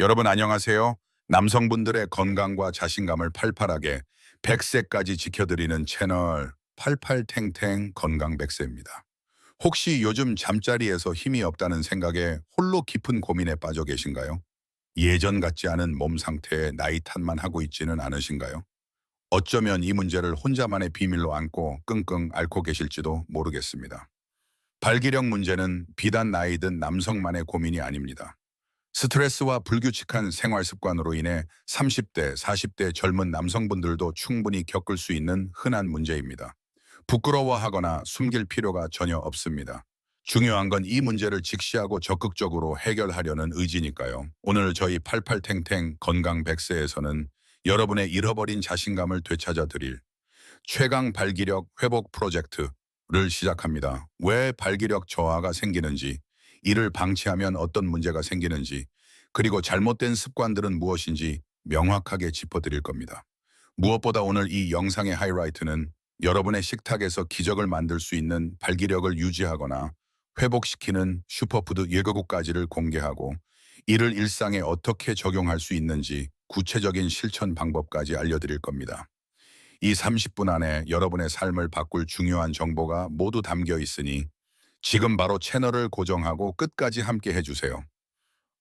여러분 안녕하세요. 남성분들의 건강과 자신감을 팔팔하게 100세까지 지켜드리는 채널 88탱탱 건강 100세입니다. 혹시 요즘 잠자리에서 힘이 없다는 생각에 홀로 깊은 고민에 빠져 계신가요? 예전 같지 않은 몸 상태에 나이 탓만 하고 있지는 않으신가요? 어쩌면 이 문제를 혼자만의 비밀로 안고 끙끙 앓고 계실지도 모르겠습니다. 발기력 문제는 비단 나이든 남성만의 고민이 아닙니다. 스트레스와 불규칙한 생활 습관으로 인해 30대, 40대 젊은 남성분들도 충분히 겪을 수 있는 흔한 문제입니다. 부끄러워하거나 숨길 필요가 전혀 없습니다. 중요한 건 이 문제를 직시하고 적극적으로 해결하려는 의지니까요. 오늘 저희 88탱탱 건강 100세에서는 여러분의 잃어버린 자신감을 되찾아 드릴 최강 발기력 회복 프로젝트를 시작합니다. 왜 발기력 저하가 생기는지, 이를 방치하면 어떤 문제가 생기는지, 그리고 잘못된 습관들은 무엇인지 명확하게 짚어드릴 겁니다. 무엇보다 오늘 이 영상의 하이라이트는 여러분의 식탁에서 기적을 만들 수 있는 발기력을 유지하거나 회복시키는 슈퍼푸드 예거국까지를 공개하고 이를 일상에 어떻게 적용할 수 있는지 구체적인 실천 방법까지 알려드릴 겁니다. 이 30분 안에 여러분의 삶을 바꿀 중요한 정보가 모두 담겨 있으니 지금 바로 채널을 고정하고 끝까지 함께 해주세요.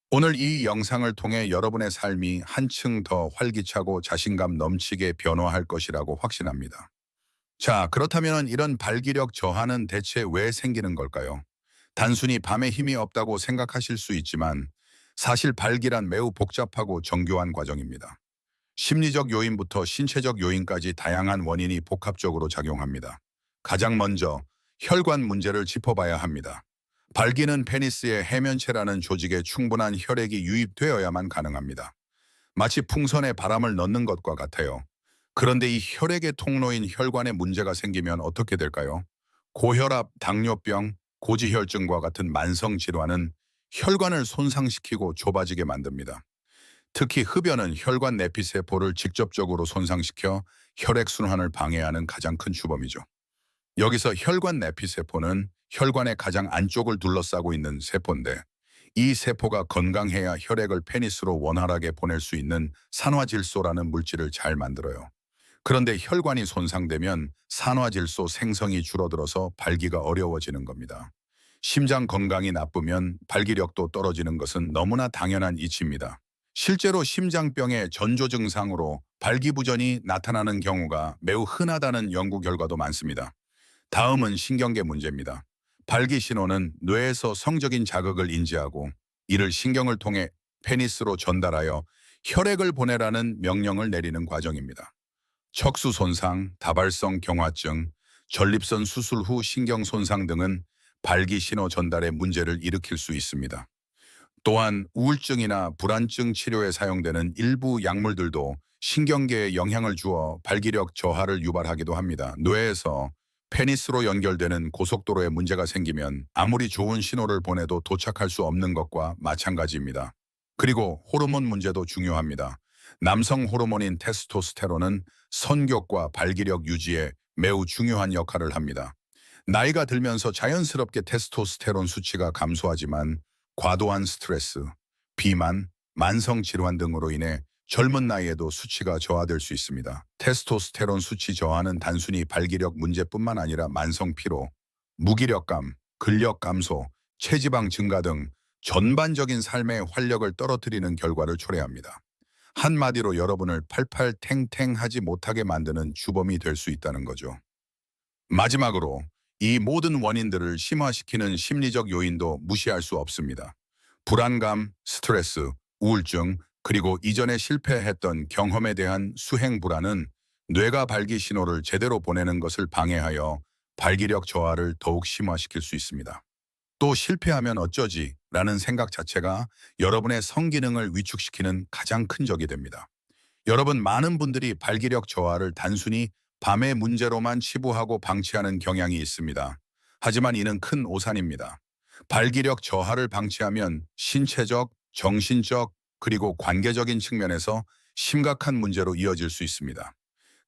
오늘 이 영상을 통해 여러분의 삶이 한층 더 활기차고 자신감 넘치게 변화할 것이라고 확신합니다. 자, 그렇다면 이런 발기력 저하는 대체 왜 생기는 걸까요? 단순히 밤에 힘이 없다고 생각하실 수 있지만 사실 발기란 매우 복잡하고 정교한 과정입니다. 심리적 요인부터 신체적 요인까지 다양한 원인이 복합적으로 작용합니다. 가장 먼저 혈관 문제를 짚어봐야 합니다. 발기는 페니스의 해면체라는 조직에 충분한 혈액이 유입되어야만 가능합니다. 마치 풍선에 바람을 넣는 것과 같아요. 그런데 이 혈액의 통로인 혈관에 문제가 생기면 어떻게 될까요? 고혈압, 당뇨병, 고지혈증과 같은 만성 질환은 혈관을 손상시키고 좁아지게 만듭니다. 특히 흡연은 혈관 내피세포를 직접적으로 손상시켜 혈액 순환을 방해하는 가장 큰 주범이죠. 여기서 혈관 내피세포는 혈관의 가장 안쪽을 둘러싸고 있는 세포인데 이 세포가 건강해야 혈액을 페니스로 원활하게 보낼 수 있는 산화질소라는 물질을 잘 만들어요. 그런데 혈관이 손상되면 산화질소 생성이 줄어들어서 발기가 어려워지는 겁니다. 심장 건강이 나쁘면 발기력도 떨어지는 것은 너무나 당연한 이치입니다. 실제로 심장병의 전조 증상으로 발기부전이 나타나는 경우가 매우 흔하다는 연구 결과도 많습니다. 다음은 신경계 문제입니다. 발기 신호는 뇌에서 성적인 자극을 인지하고 이를 신경을 통해 페니스로 전달하여 혈액을 보내라는 명령을 내리는 과정입니다. 척수 손상, 다발성 경화증, 전립선 수술 후 신경 손상 등은 발기 신호 전달에 문제를 일으킬 수 있습니다. 또한 우울증이나 불안증 치료에 사용되는 일부 약물들도 신경계에 영향을 주어 발기력 저하를 유발하기도 합니다. 뇌에서 페니스로 연결되는 고속도로에 문제가 생기면 아무리 좋은 신호를 보내도 도착할 수 없는 것과 마찬가지입니다. 그리고 호르몬 문제도 중요합니다. 남성 호르몬인 테스토스테론은 선격과 발기력 유지에 매우 중요한 역할을 합니다. 나이가 들면서 자연스럽게 테스토스테론 수치가 감소하지만 과도한 스트레스, 비만, 만성 질환 등으로 인해 젊은 나이에도 수치가 저하될 수 있습니다. 테스토스테론 수치 저하는 단순히 발기력 문제뿐만 아니라 만성 피로, 무기력감, 근력 감소, 체지방 증가 등 전반적인 삶의 활력을 떨어뜨리는 결과를 초래합니다. 한마디로 여러분을 팔팔 탱탱하지 못하게 만드는 주범이 될 수 있다는 거죠. 마지막으로 이 모든 원인들을 심화시키는 심리적 요인도 무시할 수 없습니다. 불안감, 스트레스, 우울증, 그리고 이전에 실패했던 경험에 대한 수행 불안은 뇌가 발기 신호를 제대로 보내는 것을 방해하여 발기력 저하를 더욱 심화시킬 수 있습니다. 또 실패하면 어쩌지? 라는 생각 자체가 여러분의 성기능을 위축시키는 가장 큰 적이 됩니다. 여러분 많은 분들이 발기력 저하를 단순히 밤의 문제로만 치부하고 방치하는 경향이 있습니다. 하지만 이는 큰 오산입니다. 발기력 저하를 방치하면 신체적, 정신적, 그리고 관계적인 측면에서 심각한 문제로 이어질 수 있습니다.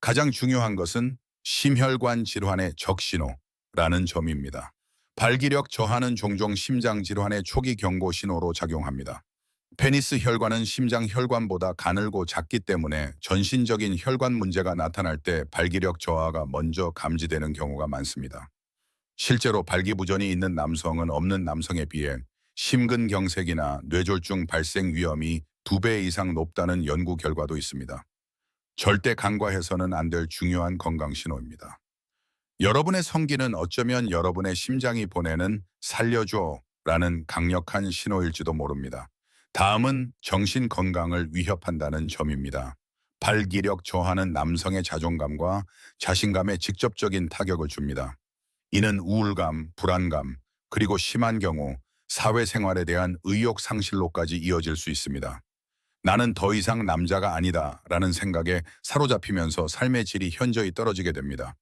가장 중요한 것은 심혈관 질환의 적신호라는 점입니다. 발기력 저하는 종종 심장 질환의 초기 경고 신호로 작용합니다. 페니스 혈관은 심장 혈관보다 가늘고 작기 때문에 전신적인 혈관 문제가 나타날 때 발기력 저하가 먼저 감지되는 경우가 많습니다. 실제로 발기부전이 있는 남성은 없는 남성에 비해 심근경색이나 뇌졸중 발생 위험이 두 배 이상 높다는 연구 결과도 있습니다. 절대 간과해서는 안 될 중요한 건강 신호입니다. 여러분의 성기는 어쩌면 여러분의 심장이 보내는 살려줘 라는 강력한 신호일지도 모릅니다. 다음은 정신 건강을 위협한다는 점입니다. 발기력 저하는 남성의 자존감과 자신감에 직접적인 타격을 줍니다. 이는 우울감, 불안감, 그리고 심한 경우 사회생활에 대한 의욕 상실로까지 이어질 수 있습니다. 나는 더 이상 남자가 아니다 라는 생각에 사로잡히면서 삶의 질이 현저히 떨어지게 됩니다.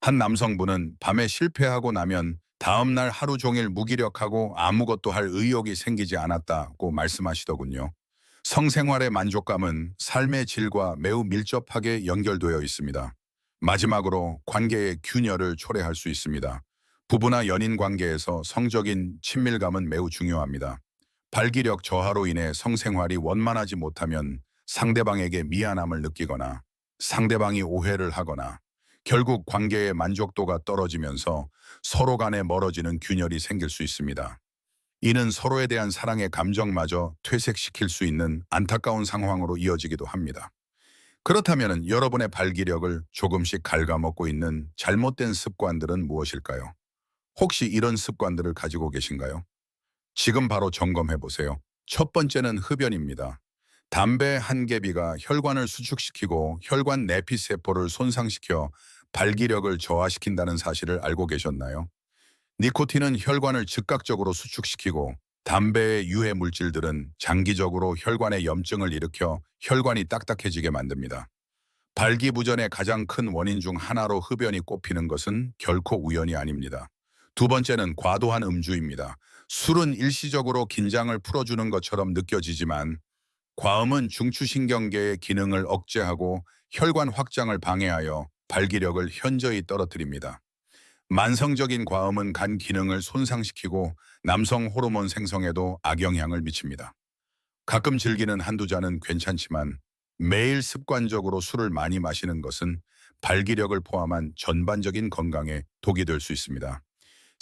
한 남성분은 밤에 실패하고 나면 다음날 하루 종일 무기력하고 아무것도 할 의욕이 생기지 않았다고 말씀하시더군요. 성생활의 만족감은 삶의 질과 매우 밀접하게 연결되어 있습니다. 마지막으로 관계의 균열을 초래할 수 있습니다. 부부나 연인 관계에서 성적인 친밀감은 매우 중요합니다. 발기력 저하로 인해 성생활이 원만하지 못하면 상대방에게 미안함을 느끼거나 상대방이 오해를 하거나 결국 관계의 만족도가 떨어지면서 서로 간에 멀어지는 균열이 생길 수 있습니다. 이는 서로에 대한 사랑의 감정마저 퇴색시킬 수 있는 안타까운 상황으로 이어지기도 합니다. 그렇다면 여러분의 발기력을 조금씩 갉아먹고 있는 잘못된 습관들은 무엇일까요? 혹시 이런 습관들을 가지고 계신가요? 지금 바로 점검해 보세요. 첫 번째는 흡연입니다. 담배 한 개비가 혈관을 수축시키고 혈관 내피 세포를 손상시켜 발기력을 저하시킨다는 사실을 알고 계셨나요? 니코틴은 혈관을 즉각적으로 수축시키고 담배의 유해 물질들은 장기적으로 혈관에 염증을 일으켜 혈관이 딱딱해지게 만듭니다. 발기부전의 가장 큰 원인 중 하나로 흡연이 꼽히는 것은 결코 우연이 아닙니다. 두 번째는 과도한 음주입니다. 술은 일시적으로 긴장을 풀어주는 것처럼 느껴지지만 과음은 중추신경계의 기능을 억제하고 혈관 확장을 방해하여 발기력을 현저히 떨어뜨립니다. 만성적인 과음은 간 기능을 손상시키고 남성 호르몬 생성에도 악영향을 미칩니다. 가끔 즐기는 한두 잔은 괜찮지만 매일 습관적으로 술을 많이 마시는 것은 발기력을 포함한 전반적인 건강에 독이 될 수 있습니다.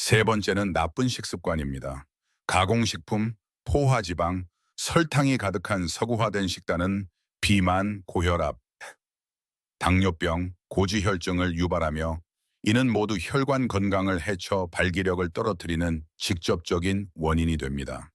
세 번째는 나쁜 식습관입니다. 가공식품, 포화지방, 설탕이 가득한 서구화된 식단은 비만, 고혈압, 당뇨병, 고지혈증을 유발하며 이는 모두 혈관 건강을 해쳐 발기력을 떨어뜨리는 직접적인 원인이 됩니다.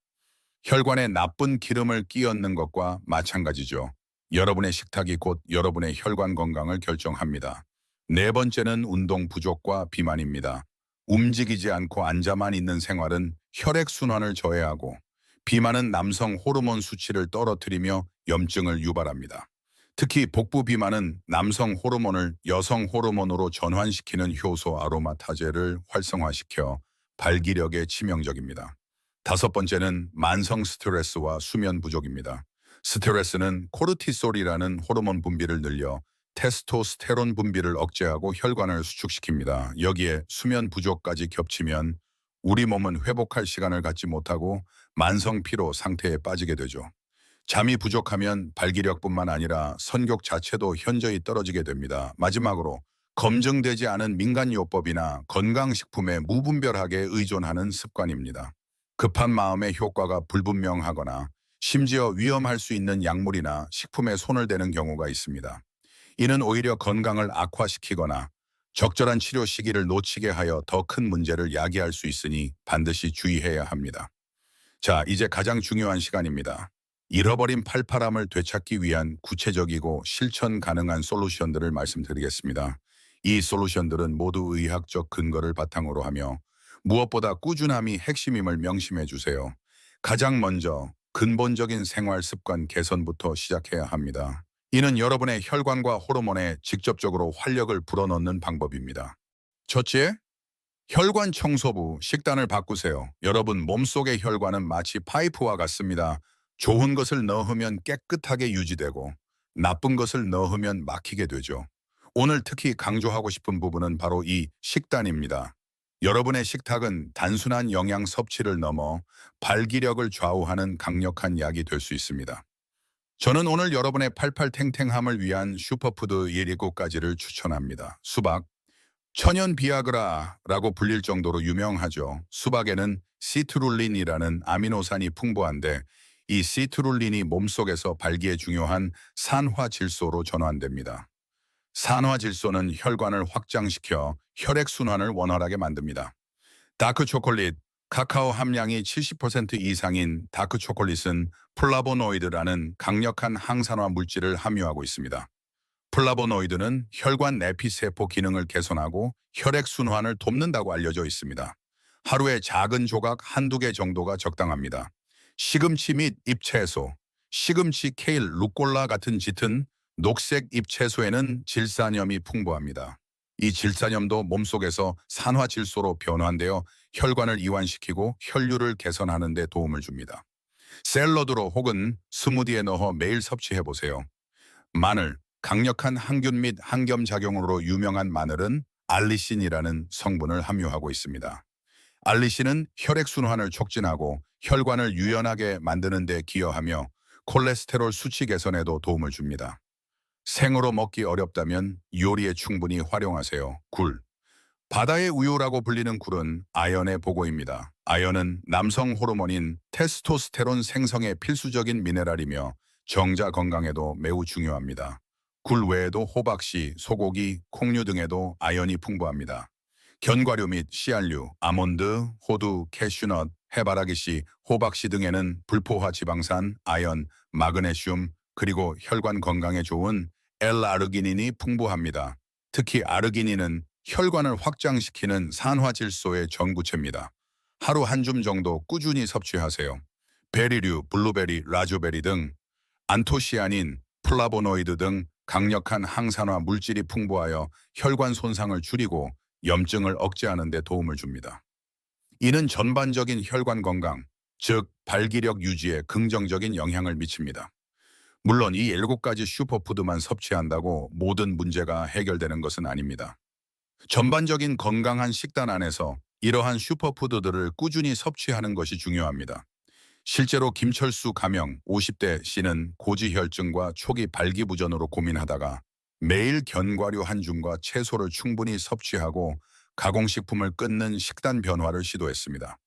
혈관에 나쁜 기름을 끼얹는 것과 마찬가지죠. 여러분의 식탁이 곧 여러분의 혈관 건강을 결정합니다. 네 번째는 운동 부족과 비만입니다. 움직이지 않고 앉아만 있는 생활은 혈액순환을 저해하고 비만은 남성 호르몬 수치를 떨어뜨리며 염증을 유발합니다. 특히 복부 비만은 남성 호르몬을 여성 호르몬으로 전환시키는 효소 아로마타제를 활성화시켜 발기력에 치명적입니다. 다섯 번째는 만성 스트레스와 수면 부족입니다. 스트레스는 코르티솔이라는 호르몬 분비를 늘려 테스토스테론 분비를 억제하고 혈관을 수축시킵니다. 여기에 수면 부족까지 겹치면 우리 몸은 회복할 시간을 갖지 못하고 만성 피로 상태에 빠지게 되죠. 잠이 부족하면 발기력뿐만 아니라 선격 자체도 현저히 떨어지게 됩니다. 마지막으로 검증되지 않은 민간요법이나 건강식품에 무분별하게 의존하는 습관입니다. 급한 마음의 효과가 불분명하거나 심지어 위험할 수 있는 약물이나 식품에 손을 대는 경우가 있습니다. 이는 오히려 건강을 악화시키거나 적절한 치료 시기를 놓치게 하여 더 큰 문제를 야기할 수 있으니 반드시 주의해야 합니다. 자, 이제 가장 중요한 시간입니다. 잃어버린 팔팔함을 되찾기 위한 구체적이고 실천 가능한 솔루션들을 말씀드리겠습니다. 이 솔루션들은 모두 의학적 근거를 바탕으로 하며 무엇보다 꾸준함이 핵심임을 명심해 주세요. 가장 먼저 근본적인 생활 습관 개선부터 시작해야 합니다. 이는 여러분의 혈관과 호르몬에 직접적으로 활력을 불어넣는 방법입니다. 첫째, 혈관 청소부 식단을 바꾸세요. 여러분 몸속의 혈관은 마치 파이프와 같습니다. 좋은 것을 넣으면 깨끗하게 유지되고 나쁜 것을 넣으면 막히게 되죠. 오늘 특히 강조하고 싶은 부분은 바로 이 식단입니다. 여러분의 식탁은 단순한 영양 섭취를 넘어 발기력을 좌우하는 강력한 약이 될 수 있습니다. 저는 오늘 여러분의 팔팔탱탱함을 위한 슈퍼푸드 17가지를 추천합니다. 수박. 천연 비아그라라고 불릴 정도로 유명하죠. 수박에는 시트룰린이라는 아미노산이 풍부한데 이 시트룰린이 몸속에서 발기에 중요한 산화질소로 전환됩니다. 산화질소는 혈관을 확장시켜 혈액순환을 원활하게 만듭니다. 다크 초콜릿, 카카오 함량이 70% 이상인 다크 초콜릿은 플라보노이드라는 강력한 항산화 물질을 함유하고 있습니다. 플라보노이드는 혈관 내피 세포 기능을 개선하고 혈액 순환을 돕는다고 알려져 있습니다. 하루에 작은 조각 한두 개 정도가 적당합니다. 시금치 및 잎채소, 시금치, 케일, 루꼴라 같은 짙은 녹색 잎채소에는 질산염이 풍부합니다. 이 질산염도 몸속에서 산화질소로 변환되어 혈관을 이완시키고 혈류를 개선하는 데 도움을 줍니다. 샐러드로 혹은 스무디에 넣어 매일 섭취해 보세요. 마늘, 강력한 항균 및 항염작용으로 유명한 마늘은 알리신이라는 성분을 함유하고 있습니다. 알리신은 혈액순환을 촉진하고 혈관을 유연하게 만드는 데 기여하며 콜레스테롤 수치 개선에도 도움을 줍니다. 생으로 먹기 어렵다면 요리에 충분히 활용하세요. 굴. 바다의 우유라고 불리는 굴은 아연의 보고입니다. 아연은 남성 호르몬인 테스토스테론 생성에 필수적인 미네랄이며 정자 건강에도 매우 중요합니다. 굴 외에도 호박씨, 소고기, 콩류 등에도 아연이 풍부합니다. 견과류 및 씨알류, 아몬드, 호두, 캐슈넛, 해바라기씨, 호박씨 등에는 불포화 지방산, 아연, 마그네슘, 그리고 혈관 건강에 좋은 L-아르기닌이 풍부합니다. 특히 아르기닌은 혈관을 확장시키는 산화질소의 전구체입니다. 하루 한 줌 정도 꾸준히 섭취하세요. 베리류, 블루베리, 라즈베리 등 안토시아닌, 플라보노이드 등 강력한 항산화 물질이 풍부하여 혈관 손상을 줄이고 염증을 억제하는 데 도움을 줍니다. 이는 전반적인 혈관 건강, 즉 발기력 유지에 긍정적인 영향을 미칩니다. 물론 이 일곱 가지 슈퍼푸드만 섭취한다고 모든 문제가 해결되는 것은 아닙니다. 전반적인 건강한 식단 안에서 이러한 슈퍼푸드들을 꾸준히 섭취하는 것이 중요합니다. 실제로 김철수 가명 50대 씨는 고지혈증과 초기 발기부전으로 고민하다가 매일 견과류 한 줌과 채소를 충분히 섭취하고 가공식품을 끊는 식단 변화를 시도했습니다.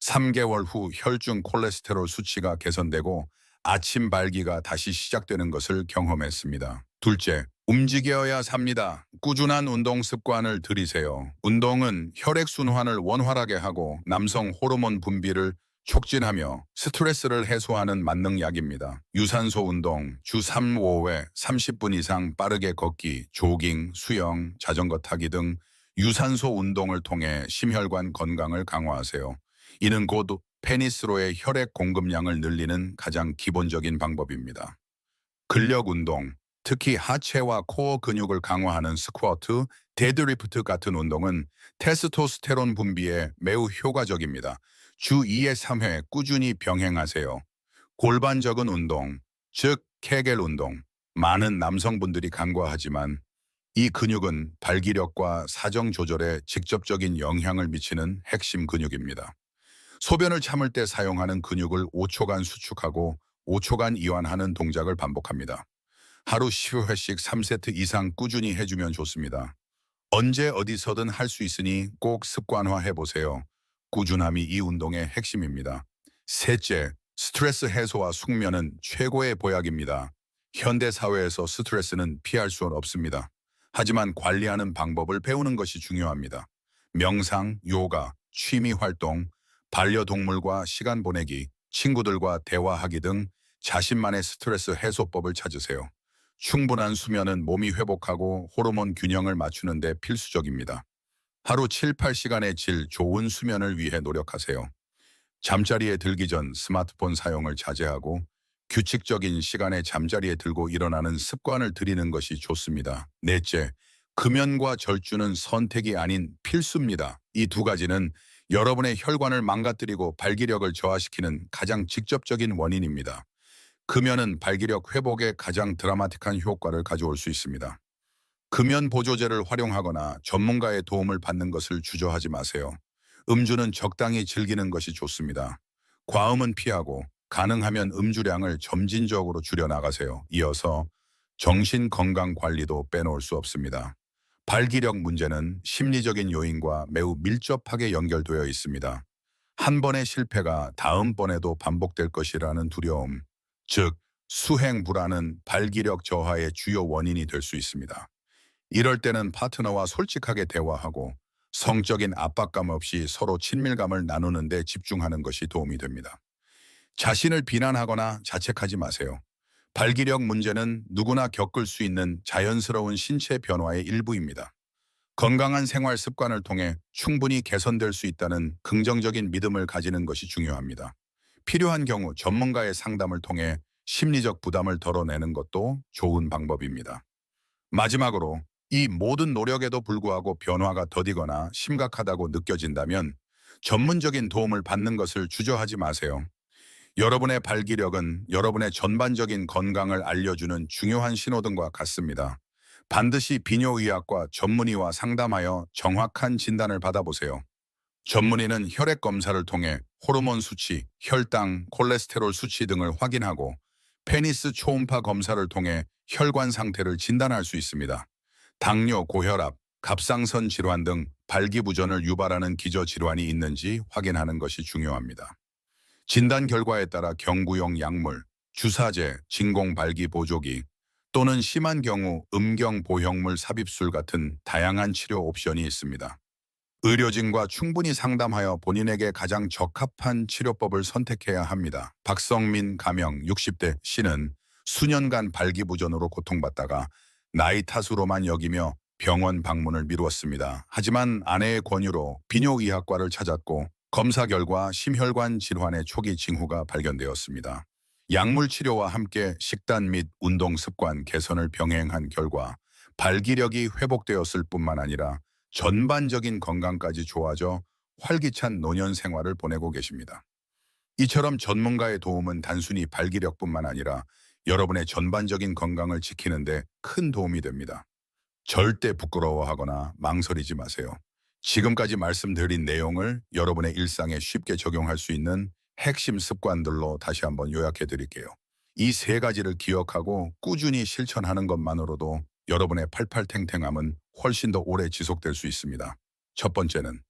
3개월 후 혈중 콜레스테롤 수치가 개선되고 아침 발기가 다시 시작되는 것을 경험했습니다. 둘째, 움직여야 삽니다. 꾸준한 운동 습관을 들이세요. 운동은 혈액순환을 원활하게 하고 남성 호르몬 분비를 촉진하며 스트레스를 해소하는 만능약입니다. 유산소 운동, 주 3, 5회 30분 이상 빠르게 걷기, 조깅, 수영, 자전거 타기 등 유산소 운동을 통해 심혈관 건강을 강화하세요. 이는 곧 페니스로의 혈액 공급량을 늘리는 가장 기본적인 방법입니다. 근력 운동, 특히 하체와 코어 근육을 강화하는 스쿼트, 데드리프트 같은 운동은 테스토스테론 분비에 매우 효과적입니다. 주 2에 3회 꾸준히 병행하세요. 골반적인 운동, 즉 케겔 운동. 많은 남성분들이 간과하지만 이 근육은 발기력과 사정 조절에 직접적인 영향을 미치는 핵심 근육입니다. 소변을 참을 때 사용하는 근육을 5초간 수축하고 5초간 이완하는 동작을 반복합니다. 하루 10회씩 3세트 이상 꾸준히 해주면 좋습니다. 언제 어디서든 할 수 있으니 꼭 습관화해 보세요. 꾸준함이 이 운동의 핵심입니다. 셋째, 스트레스 해소와 숙면은 최고의 보약입니다. 현대 사회에서 스트레스는 피할 수 없습니다. 하지만 관리하는 방법을 배우는 것이 중요합니다. 명상, 요가, 취미 활동, 반려동물과 시간 보내기, 친구들과 대화하기 등 자신만의 스트레스 해소법을 찾으세요. 충분한 수면은 몸이 회복하고 호르몬 균형을 맞추는 데 필수적입니다. 하루 7, 8시간의 질 좋은 수면을 위해 노력하세요. 잠자리에 들기 전 스마트폰 사용을 자제하고 규칙적인 시간에 잠자리에 들고 일어나는 습관을 들이는 것이 좋습니다. 넷째, 금연과 절주는 선택이 아닌 필수입니다. 이 두 가지는 여러분의 혈관을 망가뜨리고 발기력을 저하시키는 가장 직접적인 원인입니다. 금연은 발기력 회복에 가장 드라마틱한 효과를 가져올 수 있습니다. 금연 보조제를 활용하거나 전문가의 도움을 받는 것을 주저하지 마세요. 음주는 적당히 즐기는 것이 좋습니다. 과음은 피하고 가능하면 음주량을 점진적으로 줄여 나가세요. 이어서 정신 건강 관리도 빼놓을 수 없습니다. 발기력 문제는 심리적인 요인과 매우 밀접하게 연결되어 있습니다. 한 번의 실패가 다음번에도 반복될 것이라는 두려움, 즉 수행 불안은 발기력 저하의 주요 원인이 될 수 있습니다. 이럴 때는 파트너와 솔직하게 대화하고 성적인 압박감 없이 서로 친밀감을 나누는 데 집중하는 것이 도움이 됩니다. 자신을 비난하거나 자책하지 마세요. 발기력 문제는 누구나 겪을 수 있는 자연스러운 신체 변화의 일부입니다. 건강한 생활 습관을 통해 충분히 개선될 수 있다는 긍정적인 믿음을 가지는 것이 중요합니다. 필요한 경우 전문가의 상담을 통해 심리적 부담을 덜어내는 것도 좋은 방법입니다. 마지막으로 이 모든 노력에도 불구하고 변화가 더디거나 심각하다고 느껴진다면 전문적인 도움을 받는 것을 주저하지 마세요. 여러분의 발기력은 여러분의 전반적인 건강을 알려주는 중요한 신호등과 같습니다. 반드시 비뇨의학과 전문의와 상담하여 정확한 진단을 받아보세요. 전문의는 혈액 검사를 통해 호르몬 수치, 혈당, 콜레스테롤 수치 등을 확인하고 페니스 초음파 검사를 통해 혈관 상태를 진단할 수 있습니다. 당뇨, 고혈압, 갑상선 질환 등 발기부전을 유발하는 기저 질환이 있는지 확인하는 것이 중요합니다. 진단 결과에 따라 경구용 약물, 주사제, 진공발기 보조기 또는 심한 경우 음경 보형물 삽입술 같은 다양한 치료 옵션이 있습니다. 의료진과 충분히 상담하여 본인에게 가장 적합한 치료법을 선택해야 합니다. 박성민 가명 60대 씨는 수년간 발기부전으로 고통받다가 나이 탓으로만 여기며 병원 방문을 미루었습니다. 하지만 아내의 권유로 비뇨의학과를 찾았고 검사 결과 심혈관 질환의 초기 징후가 발견되었습니다. 약물 치료와 함께 식단 및 운동 습관 개선을 병행한 결과 발기력이 회복되었을 뿐만 아니라 전반적인 건강까지 좋아져 활기찬 노년 생활을 보내고 계십니다. 이처럼 전문가의 도움은 단순히 발기력뿐만 아니라 여러분의 전반적인 건강을 지키는 데 큰 도움이 됩니다. 절대 부끄러워하거나 망설이지 마세요. 지금까지 말씀드린 내용을 여러분의 일상에 쉽게 적용할 수 있는 핵심 습관들로 다시 한번 요약해 드릴게요. 이 세 가지를 기억하고 꾸준히 실천하는 것만으로도 여러분의 팔팔탱탱함은 훨씬 더 오래 지속될 수 있습니다. 첫 번째는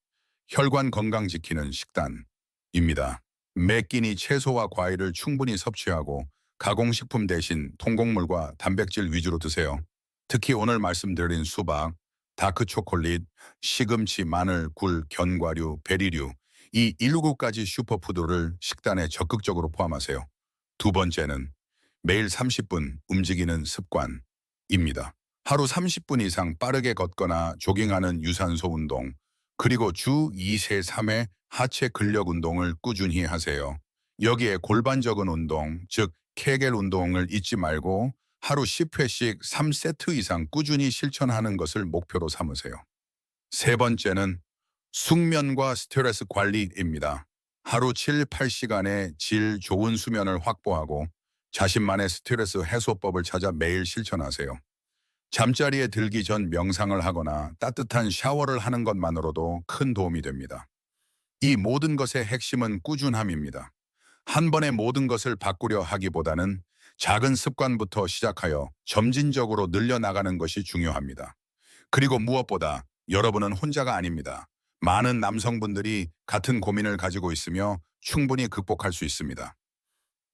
혈관 건강 지키는 식단입니다. 매 끼니 채소와 과일을 충분히 섭취하고 가공식품 대신 통곡물과 단백질 위주로 드세요. 특히 오늘 말씀드린 수박, 다크 초콜릿, 시금치, 마늘, 굴, 견과류, 베리류 이 1구까지 슈퍼푸드를 식단에 적극적으로 포함하세요. 두 번째는 매일 30분 움직이는 습관입니다. 하루 30분 이상 빠르게 걷거나 조깅하는 유산소 운동, 그리고 주 2세 3회 하체 근력 운동을 꾸준히 하세요. 여기에 골반적인 운동, 즉 케겔 운동을 잊지 말고 하루 10회씩 3세트 이상 꾸준히 실천하는 것을 목표로 삼으세요. 세 번째는 숙면과 스트레스 관리입니다. 하루 7, 8시간의 질 좋은 수면을 확보하고 자신만의 스트레스 해소법을 찾아 매일 실천하세요. 잠자리에 들기 전 명상을 하거나 따뜻한 샤워를 하는 것만으로도 큰 도움이 됩니다. 이 모든 것의 핵심은 꾸준함입니다. 한 번에 모든 것을 바꾸려 하기보다는 작은 습관부터 시작하여 점진적으로 늘려나가는 것이 중요합니다. 그리고 무엇보다 여러분은 혼자가 아닙니다. 많은 남성분들이 같은 고민을 가지고 있으며 충분히 극복할 수 있습니다.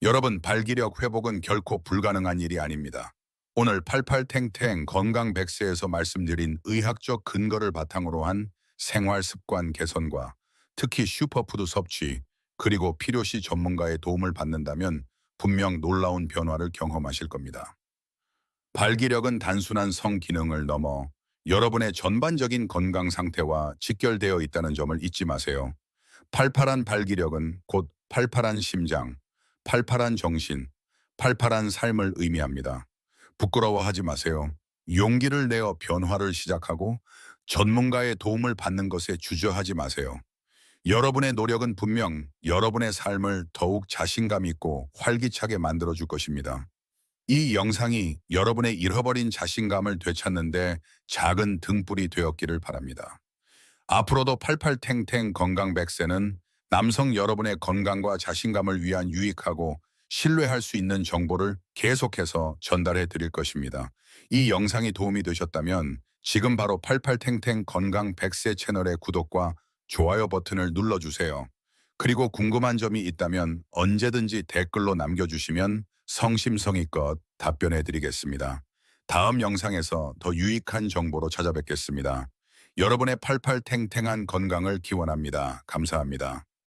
여러분 발기력 회복은 결코 불가능한 일이 아닙니다. 오늘 88탱탱 건강 백세에서 말씀드린 의학적 근거를 바탕으로 한 생활 습관 개선과 특히 슈퍼푸드 섭취 그리고 필요시 전문가의 도움을 받는다면 분명 놀라운 변화를 경험하실 겁니다. 발기력은 단순한 성 기능을 넘어 여러분의 전반적인 건강 상태와 직결되어 있다는 점을 잊지 마세요. 팔팔한 발기력은 곧 팔팔한 심장, 팔팔한 정신, 팔팔한 삶을 의미합니다. 부끄러워하지 마세요. 용기를 내어 변화를 시작하고 전문가의 도움을 받는 것에 주저하지 마세요. 여러분의 노력은 분명 여러분의 삶을 더욱 자신감 있고 활기차게 만들어줄 것입니다. 이 영상이 여러분의 잃어버린 자신감을 되찾는데 작은 등불이 되었기를 바랍니다. 앞으로도 88탱탱 건강 100세는 남성 여러분의 건강과 자신감을 위한 유익하고 신뢰할 수 있는 정보를 계속해서 전달해 드릴 것입니다. 이 영상이 도움이 되셨다면 지금 바로 88탱탱 건강 100세 채널의 구독과 좋아요 버튼을 눌러주세요. 그리고 궁금한 점이 있다면 언제든지 댓글로 남겨주시면 성심성의껏 답변해 드리겠습니다. 다음 영상에서 더 유익한 정보로 찾아뵙겠습니다. 여러분의 팔팔탱탱한 건강을 기원합니다. 감사합니다.